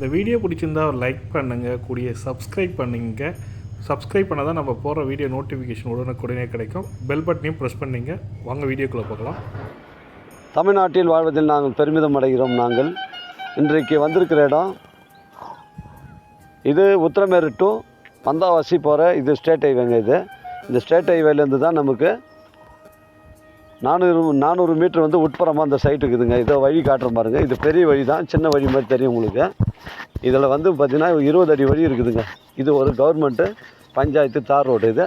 இந்த வீடியோ பிடிச்சிருந்தா ஒரு லைக் பண்ணுங்கள் கூடிய சப்ஸ்கிரைப் பண்ணுங்க. சப்ஸ்கிரைப் பண்ணால் தான் நம்ம போகிற வீடியோ நோட்டிஃபிகேஷன் உடனுக்குடனே கிடைக்கும். பெல் பட்டனையும் ப்ரெஸ் பண்ணிங்க. வாங்க வீடியோக்குள்ளே பார்க்கலாம் தமிழ்நாட்டில் வாழ்வதில் நாங்கள் பெருமிதம் அடைகிறோம் நாங்கள். இன்றைக்கு வந்திருக்கிற இடம் இது உத்தரமேரு டு பந்தாவாசி போகிற இது ஸ்டேட் ஹைவேங்க இது. இந்த ஸ்டேட் ஹைவேலேருந்து தான் நமக்கு நானூறு நானூறு மீட்ரு வந்து உட்புறமாக அந்த சைட் இருக்குதுங்க. இதை வழி காட்டுற பாருங்க. இது பெரிய வழி தான். சின்ன வழி மாதிரி தெரியும் உங்களுக்கு. இதில் வந்து பார்த்திங்கன்னா இருபது அடி வழி இருக்குதுங்க. இது ஒரு கவர்மெண்ட்டு பஞ்சாயத்து தார் ரோடு இது.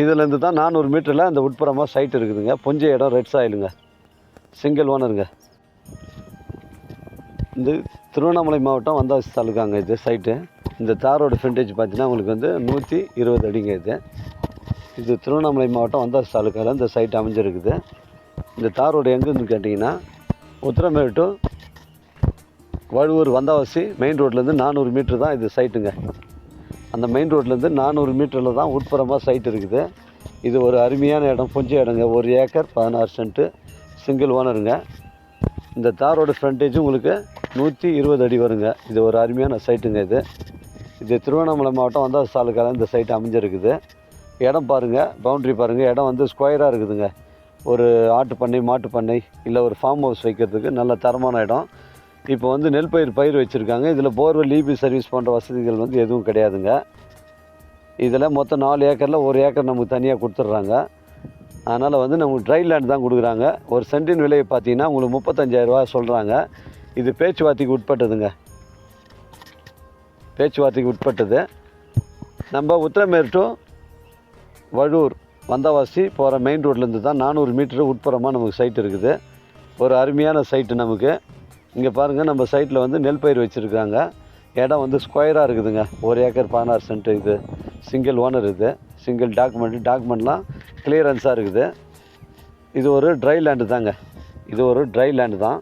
இதுலேருந்து தான் நானூறு மீட்டரில் அந்த உட்புறமாக சைட் இருக்குதுங்க. புஞ்ச இடம் ரெட் சாயிலுங்க சிங்கிள் ஓனருங்க இந்த திருவண்ணாமலை மாவட்டம் வந்தாசி தாலுக்காங்க இது சைட்டு இந்த தாரோட ஃப்ரண்டேஜ் பார்த்தீங்கன்னா உங்களுக்கு வந்து நூற்றி இருபது அடிங்க இது. இது திருவண்ணாமலை மாவட்டம் வந்தாசி தாலுக்காவில் இந்த சைட் அமைஞ்சிருக்குது. இந்த தார் ரோடு எங்கேருந்து கேட்டிங்கன்னா உத்திரமேடு டு வழுவூர் வந்தாவாசி மெயின் ரோட்லேருந்து நானூறு மீட்ரு தான் இது சைட்டுங்க அந்த மெயின் ரோட்லேருந்து நானூறு மீட்டரில் தான் உட்புறமாக சைட் இருக்குது. இது ஒரு அருமையான இடம் கொஞ்சம் இடங்க. ஒரு ஏக்கர் பதினாறு சென்ட்டு சிங்கிள் ஓனருங்க இந்த தாரோட ஃப்ரண்டேஜ் உங்களுக்கு நூற்றி இருபது அடி வருங்க. இது ஒரு அருமையான சைட்டுங்க இது. இது திருவண்ணாமலை மாவட்டம் வந்தா சாலுக்கால இந்த சைட் அமைஞ்சிருக்குது. இடம் பாருங்கள் பவுண்ட்ரி பாருங்கள் இடம் வந்து ஸ்கொயராக இருக்குதுங்க. ஒரு ஆட்டு பண்ணை மாட்டு பண்ணை இல்லை ஒரு ஃபார்ம் ஹவுஸ் வைக்கிறதுக்கு நல்ல தரமான இடம். இப்போ வந்து நெல் பயிர் பயிர் வச்சுருக்காங்க. இதில் போர்வெல் லீபி சர்வீஸ் போன்ற வசதிகள் வந்து எதுவும் கிடையாதுங்க. இதில் மொத்தம் நாலு ஏக்கரில் ஒரு ஏக்கர் நமக்கு தனியாக கொடுத்துட்றாங்க. அதனால் வந்து நமக்கு ட்ரை லேண்ட் தான் கொடுக்குறாங்க. ஒரு சென்டின் விலையை பார்த்தீங்கன்னா உங்களுக்கு முப்பத்தஞ்சாயிரரூவா சொல்கிறாங்க இது பேச்சுவார்த்தைக்கு உட்பட்டதுங்க. பேச்சுவார்த்தைக்கு உட்பட்டது. நம்ம உத்திரமேர் டு வழூர் வந்தவாசி போகிற மெயின் ரோட்லேருந்து தான் நானூறு மீட்டர் உட்புறமாக நமக்கு சைட் இருக்குது. ஒரு அருமையான சைட்டு நமக்கு. இங்கே பாருங்கள் நம்ம சைட்டில் வந்து நெல் பயிர் வச்சுருக்காங்க. இடம் வந்து ஸ்கொயராக இருக்குதுங்க. ஒரு ஏக்கர் பதினாறு சென்ட் இது. சிங்கிள் ஓனர் இது. சிங்கிள் டாக்குமெண்ட் டாக்குமெண்ட்லாம் கிளியரன்ஸாக இருக்குது. இது ஒரு ட்ரை லேண்டு தாங்க. இது ஒரு ட்ரை லேண்டு தான்.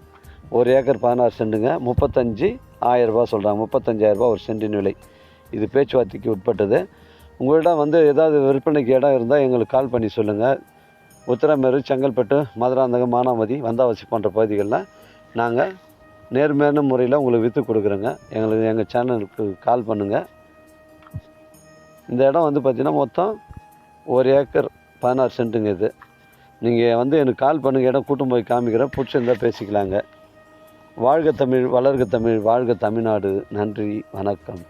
ஒரு ஏக்கர் பதினாறு சென்ட்டுங்க முப்பத்தஞ்சு ஆயிரரூபா சொல்கிறாங்க முப்பத்தஞ்சாயிரரூபா ஒரு சென்டின் விலை. இது பேச்சுவார்த்தைக்கு உட்பட்டது. உங்களிடம் வந்து ஏதாவது விற்பனைக்கு இடம் இருந்தால் எங்களுக்கு கால் பண்ணி சொல்லுங்கள் உத்திரமேரு செங்கல்பட்டு மதுராந்தகம் மானாமதி வந்தாவாசி போன்ற பகுதிகளில் நாங்கள் நேர்மையான முறையில் உங்களுக்கு விற்று கொடுக்குறோங்க. எங்களுக்கு எங்கள் சேனலுக்கு கால் பண்ணுங்கள் இந்த இடம் வந்து பார்த்திங்கன்னா மொத்தம் ஒரு ஏக்கர் பதினாறு சென்ட்டுங்க இது. நீங்கள் வந்து எனக்கு கால் பண்ணுங்கள் இடம் கூட்டும் போய் காமிக்கிறேன். பிடிச்சிருந்தால் பேசிக்கலாங்க. வாழ்க தமிழ் வளர்க தமிழ் வாழ்க தமிழ்நாடு. நன்றி வணக்கம்.